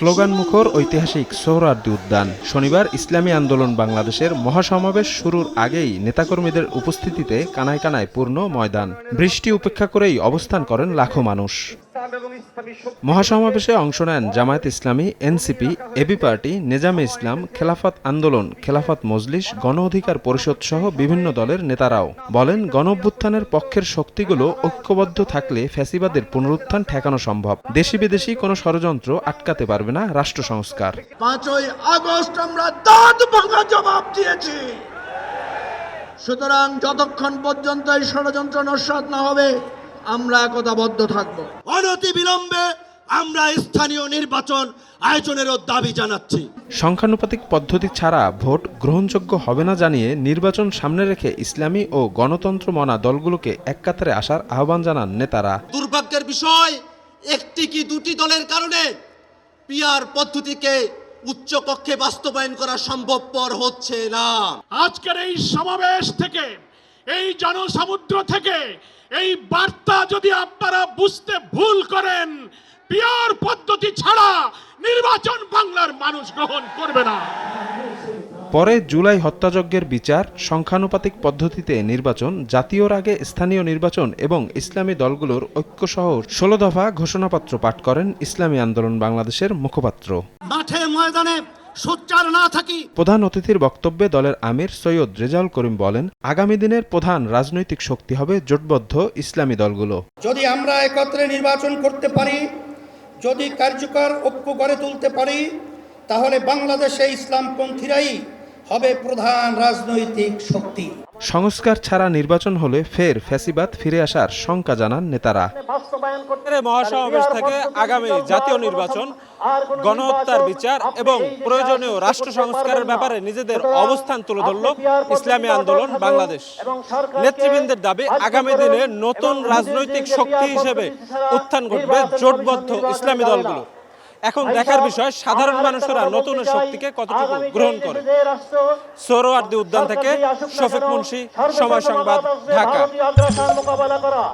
Slogan মুখর ঐতিহাসিক সোহরার্দি উদ্যান। শনিবার ইসলামী আন্দোলন বাংলাদেশের মহাসমাবেশ শুরুর আগেই নেতাকর্মীদের উপস্থিতিতে কানায় কানায় পূর্ণ ময়দান। বৃষ্টি উপেক্ষা করেই অবস্থান করেন লাখো মানুষ। মহাসমাবেশে অংশ নেন Jamaat Islami, NCP AB party, Nezame Islam, Khelafat Andolan, Khelafat মজলিস, গণ অধিকার পরিষদ সহ বিভিন্ন দলের নেতারাও। বলেন, গণ পক্ষের শক্তিগুলো ঐক্যবদ্ধ থাকলে ফ্যাসিবাদের পুনরুত্থান ঠেকানো সম্ভব। দেশি বিদেশি কোনো ষড়যন্ত্র আটকাতে পারবে না রাষ্ট্র সংস্কার। পাঁচই আগস্ট আমরা দাঁত ভাঙা জবাব দিয়েছি। সুতরাং যতক্ষণ পর্যন্ত এই ষড়যন্ত্র নস্বাত না হবে, আমরা একতাবদ্ধ থাকব। অনতি বিলম্বে আমরা স্থানীয় নির্বাচন আয়োজনেরও দাবি জানাচ্ছি। সংখ্যানুপাতিক পদ্ধতি ছাড়া ভোট গ্রহণযোগ্য হবে না জানিয়ে নির্বাচন সামনে রেখে ইসলামী ও গণতন্ত্র মনা দলগুলোকে এক কাতারে আসার আহ্বান জানান নেতারা। দুর্ভাগ্যের বিষয় একটি কি দুটি দলের কারণে পিয়ার পদ্ধতিকে উচ্চ কক্ষে বাস্তবায়ন করা সম্ভবপর হচ্ছে না। আজকের এই সমাবেশ থেকে এই জনসমুদ্র থেকে এই বার্তা যদি আপনারা বুঝতে ভুল করেন পিয়ার পদ্ধতি ছাড়া নির্বাচন বাংলার মানুষ গ্রহণ করবে না। পরে জুলাই হত্যাযজ্ঞের বিচার সংখ্যানুপাতিক পদ্ধতিতে নির্বাচন জাতীয়র আগে স্থানীয় নির্বাচন এবং ইসলামী দলগুলোর ঐক্য ঐক্যসহ ষোলো দফা ঘোষণাপত্র পাঠ করেন ইসলামী আন্দোলন বাংলাদেশের মুখপাত্র। মাঠে ময়দানে সোচ্চার না থাকি। প্রধান অতিথির বক্তব্যে দলের আমির সৈয়দ রেজাউল করিম বলেন আগামী দিনের প্রধান রাজনৈতিক শক্তি হবে জোটবদ্ধ ইসলামী দলগুলো। যদি আমরা একত্রে নির্বাচন করতে পারি যদি কার্যকর ঐক্য গড়ে তুলতে পারি তাহলে বাংলাদেশে ইসলামপন্থীরাই হবে প্রধান রাজনৈতিক শক্তি। সংস্কার ছাড়া নির্বাচন হলে ফের ফ্যাসিবাদ ফিরে আসার শঙ্কা জানান নেতারা। মহাসমাবেশ থেকে আগামী জাতীয় নির্বাচন গণহত্যার বিচার এবং প্রয়োজনীয় রাষ্ট্র সংস্কারের ব্যাপারে নিজেদের অবস্থান তুলে ধরল ইসলামী আন্দোলন বাংলাদেশ। নেতৃবৃন্দের দাবি আগামী দিনে নতুন রাজনৈতিক শক্তি হিসেবে উত্থান ঘটবে জোটবদ্ধ ইসলামী দলগুলো। এখন দেখার বিষয় সাধারণ মানুষরা নতুন শক্তিকে কতটুকু গ্রহণ করে? সোহরাওয়ার্দী উদ্যান থেকে শফিক মুন্সি সময় সংবাদ ঢাকা। মোকাবেলা করা।